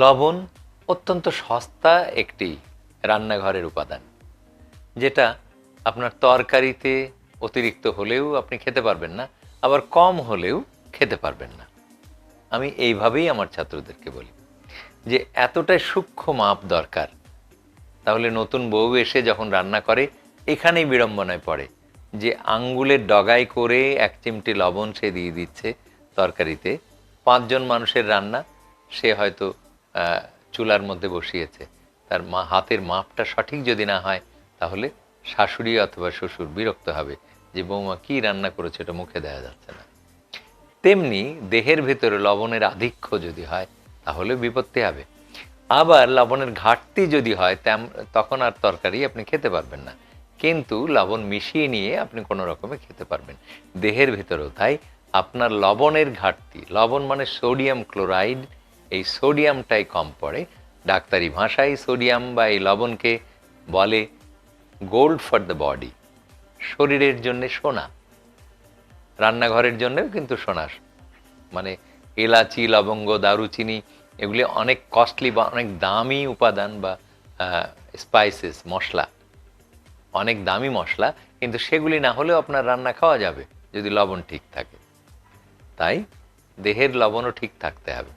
লবণ অত্যন্ত সস্তা একটি রান্নাঘরের উপাদান, যেটা আপনার তরকারিতে অতিরিক্ত হলেও আপনি খেতে পারবেন না, আবার কম হলেও খেতে পারবেন না। আমি এইভাবেই আমার ছাত্রদেরকে বলি যে, এতটাই সূক্ষ্ম মাপ দরকার। তাহলে নতুন বউ এসে যখন রান্না করে, এখানেই বিড়ম্বনায় পড়ে যে, আঙ্গুলের ডগায় করে এক চিমটি লবণ সে দিয়ে দিচ্ছে তরকারিতে। পাঁচজন মানুষের রান্না, সে হয়তো চুলার মধ্যে বসিয়েছে। তার মা, হাতের মাপটা সঠিক যদি না হয়, তাহলে শাশুড়ি অথবা শ্বশুর বিরক্ত হবে। যে বৌমা কী রান্না করেছে এটা মুখে দেওয়া যাচ্ছে না। তেমনি দেহের ভেতরে লবণের আধিক্য যদি হয়, তাহলে বিপত্তি হবে। আবার লবণের ঘাটতি যদি হয়, তেম, তখন আর তরকারি আপনি খেতে পারবেন না। কিন্তু লবণ মিশিয়ে নিয়ে আপনি কোনো রকমে খেতে পারবেন। দেহের ভেতরেও তাই আপনার লবণের ঘাটতি, লবণ মানে সোডিয়াম ক্লোরাইড এই সোডিয়ামটাই কম পড়ে। ডাক্তারি ভাষায় সোডিয়াম বা এই লবণকে বলে গোল্ড ফর দ্য বডি। শরীরের জন্যে সোনা। রান্নাঘরের জন্যেও কিন্তু সোনা। মানে এলাচি, লবঙ্গ, দারুচিনি, এগুলি অনেক কস্টলি বা অনেক দামি উপাদান বা স্পাইসেস মশলা। অনেক দামি মশলা, কিন্তু সেগুলি না হলেও আপনার রান্না খাওয়া যাবে যদি লবণ ঠিক থাকে। তাই দেহের লবণও ঠিক থাকতে হবে।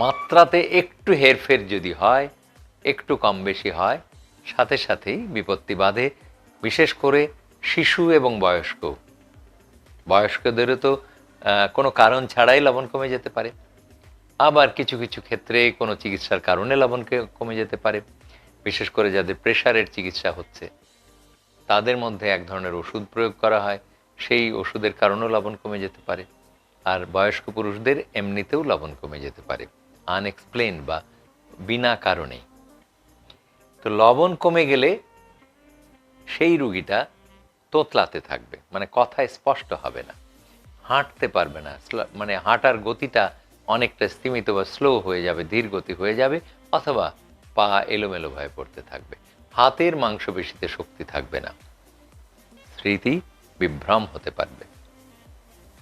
মাত্রাতে একটু হেরফের যদি হয়, একটু কম বেশি হয়, সাথে সাথেই বিপত্তি বাধে, বিশেষ করে শিশু এবং বয়স্ক। বয়স্কদেরও তো কোনো কারণ ছাড়াই লবণ কমে যেতে পারে। আবার কিছু কিছু ক্ষেত্রে কোনো চিকিৎসার কারণে লবণ কমে যেতে পারে। বিশেষ করে যাদের প্রেশারের চিকিৎসা হচ্ছে। তাদের মধ্যে এক ধরনের ওষুধ প্রয়োগ করা হয়, সেই ওষুধের কারণেও লবণ কমে যেতে পারে। আর বয়স্ক পুরুষদের এমনিতেও লবণ কমে যেতে পারে। আনএক্সপ্লেন বা বিনা কারণে তো লবণ কমে গেলে সেই রুগীটা তোতলাতে থাকবে মানে কথা স্পষ্ট হবে না। হাঁটতে পারবে না মানে হাঁটার গতিটা অনেকটা স্তীমিত বা স্লো হয়ে যাবে, ধীর গতি হয়ে যাবে, অথবা পা এলোমেলো ভয়ে পড়তে থাকবে। হাতের মাংসপেশিতে শক্তি থাকবে না। স্মৃতি বিভ্রম হতে পারবে।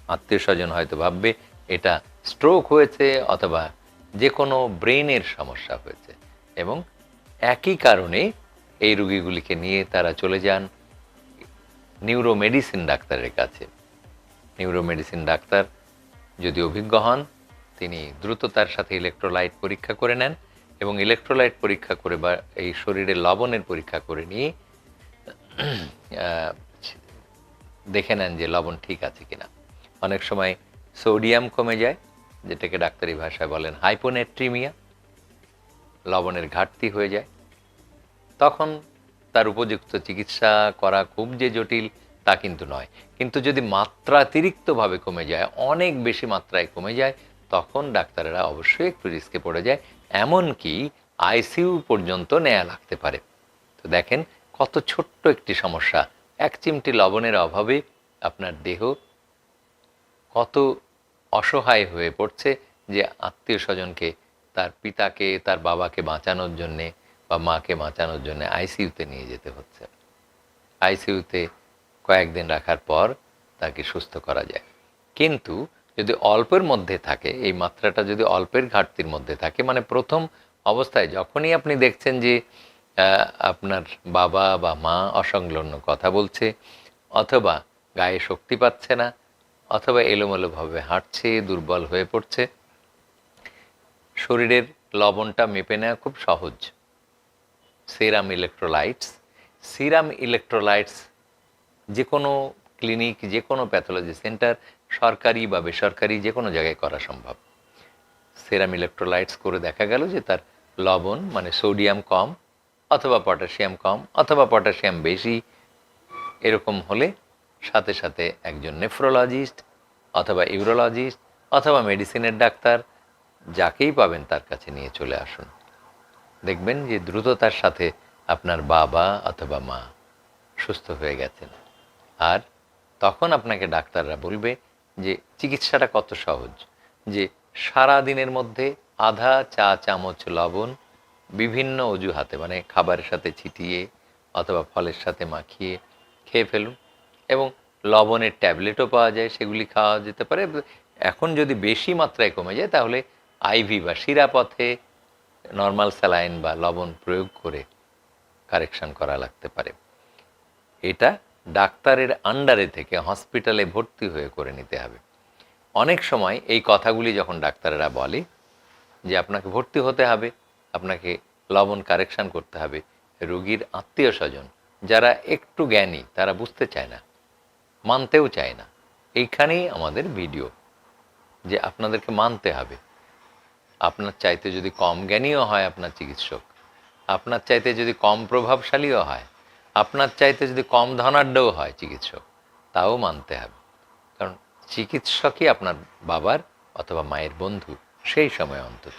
আত্মীয় স্বজন হয়তো ভাববে, এটা স্ট্রোক হয়েছে অথবা যে কোনো ব্রেনের সমস্যা হয়েছে এবং একই কারণে এই রুগীগুলিকে নিয়ে তারা চলে যান নিউরোমেডিসিন ডাক্তারের কাছে। নিউরোমেডিসিন ডাক্তার যদি অভিজ্ঞ হন, তিনি দ্রুততার সাথে ইলেকট্রোলাইট পরীক্ষা করে নেন এবং ইলেকট্রোলাইট পরীক্ষা করে বা এই শরীরে লবণের পরীক্ষা করে নিয়ে দেখে নেন যে লবণ ঠিক আছে কিনা। অনেক সময় সোডিয়াম কমে যায় যেটাকে ডাক্তারি ভাষায় বলেন হাইপোনেট্রিমিয়া, লবণের ঘাটতি হয়ে যায়। তখন তার উপযুক্ত চিকিৎসা করা খুব যে জটিল তা কিন্তু নয়। কিন্তু যদি মাত্রাতিরিক্তভাবে কমে যায়, অনেক বেশি মাত্রায় কমে যায়, তখন ডাক্তারেরা অবশ্যই একটু রিস্কে পড়ে যায়, এমনকি আইসিইউ পর্যন্ত নেয়া লাগতে পারে। তো দেখেন কত ছোট্ট একটি সমস্যা। এক চিমটি লবণের অভাবে আপনার দেহ কত অসহায় হয়ে পড়ছে যে আত্মীয় স্বজনকে, তার পিতাকে, তার বাবাকে বাঁচানোর জন্যে বা মাকে বাঁচানোর জন্য আইসিইউতে নিয়ে যেতে হচ্ছে। আইসিইউতে কয়েকদিন রাখার পর তাকে সুস্থ করা যায়। কিন্তু যদি অল্পের মধ্যে থাকে, এই মাত্রাটা যদি অল্পের ঘাটতির মধ্যে থাকে মানে প্রথম অবস্থায় যখনই আপনি দেখছেন যে আপনার বাবা বা মা অসংলগ্ন কথা বলছে, অথবা গায়ে শক্তি পাচ্ছে না অথবা এলোমেলোভাবে হাঁটছে, দুর্বল হয়ে পড়ছে। শরীরের লবণটা মেপে নেওয়া খুব সহজ। সেরাম ইলেকট্রোলাইটস। সিরাম ইলেকট্রোলাইটস যে কোনো ক্লিনিক যে কোনো প্যাথোলজি সেন্টার, সরকারি বা বেসরকারি যে কোনো জায়গায় করা সম্ভব। সেরাম ইলেকট্রোলাইটস করে দেখা গেল যে তার লবণ মানে সোডিয়াম কম অথবা পটাশিয়াম কম অথবা পটাশিয়াম বেশি, এরকম হলে সাথে সাথে একজন নেফ্রোলজিস্ট অথবা ইউরোলজিস্ট অথবা মেডিসিনের ডাক্তার, যাকেই পাবেন তার কাছে নিয়ে চলে আসুন। দেখবেন যে দ্রুততার সাথে আপনার বাবা অথবা মা সুস্থ হয়ে গেছেন। আর তখন আপনাকে ডাক্তাররা বলবে যে চিকিৎসাটা কত সহজ, যে সারা দিনের মধ্যে আধা চা চামচ লবণ বিভিন্ন অজুহাতে মানে খাবারের সাথে ছিটিয়ে অথবা ফলের সাথে মাখিয়ে খেয়ে ফেলুন। এবং লবণের ট্যাবলেটও পাওয়া যায়, সেগুলি খাওয়া যেতে পারে। এখন যদি বেশি মাত্রায় কমে যায়, তাহলে আইভি বা শিরাপথে নর্মাল স্যালাইন বা লবণ প্রয়োগ করে কারেকশন করা লাগতে পারে। এটা ডাক্তারের আন্ডারে থেকে হসপিটালে ভর্তি হয়ে করে নিতে হবে। অনেক সময় এই কথাগুলি যখন ডাক্তারেরা বলে যে, আপনাকে ভর্তি হতে হবে, আপনাকে লবণ কারেকশন করতে হবে, রোগীর আত্মীয় স্বজন যারা একটু জ্ঞানী, তারা বুঝতে চায় না। মানতেও চায় না। এইখানেই আমাদের ভিডিও যে আপনাদেরকে মানতে হবে। আপনার চাইতে যদি কম জ্ঞানীও হয় আপনার চিকিৎসক, আপনার চাইতে যদি কম প্রভাবশালীও হয়, আপনার চাইতে যদি কম ধনাঢ্যও হয় চিকিৎসক, তাও মানতে হবে। কারণ চিকিৎসকই আপনার বাবার অথবা মায়ের বন্ধু সেই সময় অন্তত।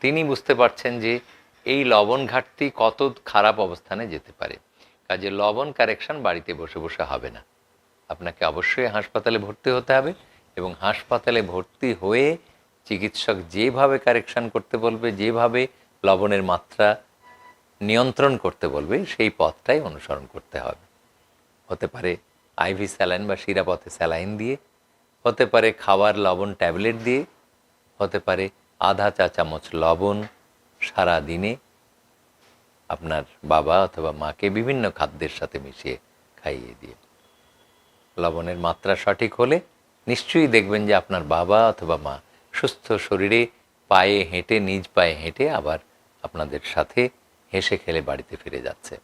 তিনি বুঝতে পারছেন যে এই লবণ ঘাটতি কত খারাপ অবস্থানে যেতে পারে। কাজে লবণ কারেকশন বাড়িতে বসে বসে হবে না। আপনাকে অবশ্যই হাসপাতালে ভর্তি হতে হবে এবং হাসপাতালে ভর্তি হয়ে চিকিৎসক যেভাবে কারেকশন করতে বলবে, যেভাবে লবণের মাত্রা নিয়ন্ত্রণ করতে বলবে, সেই পথটাই অনুসরণ করতে হবে। হতে পারে আইভি স্যালাইন বা শিরাপথে স্যালাইন দিয়ে, হতে পারে খাবার লবণ ট্যাবলেট দিয়ে, হতে পারে আধা চা চামচ লবণ সারা দিনে আপনার বাবা অথবা মাকে বিভিন্ন খাদ্যের সাথে মিশিয়ে খাইয়ে দিয়ে। লবণের মাত্রা সঠিক হলে নিশ্চয়ই দেখবেন যে আপনার বাবা অথবা মা সুস্থ শরীরে পায়ে হেঁটে, নিজ পায়ে হেঁটে আবার আপনাদের সাথে হেসে খেলে বাড়িতে ফিরে যাচ্ছে।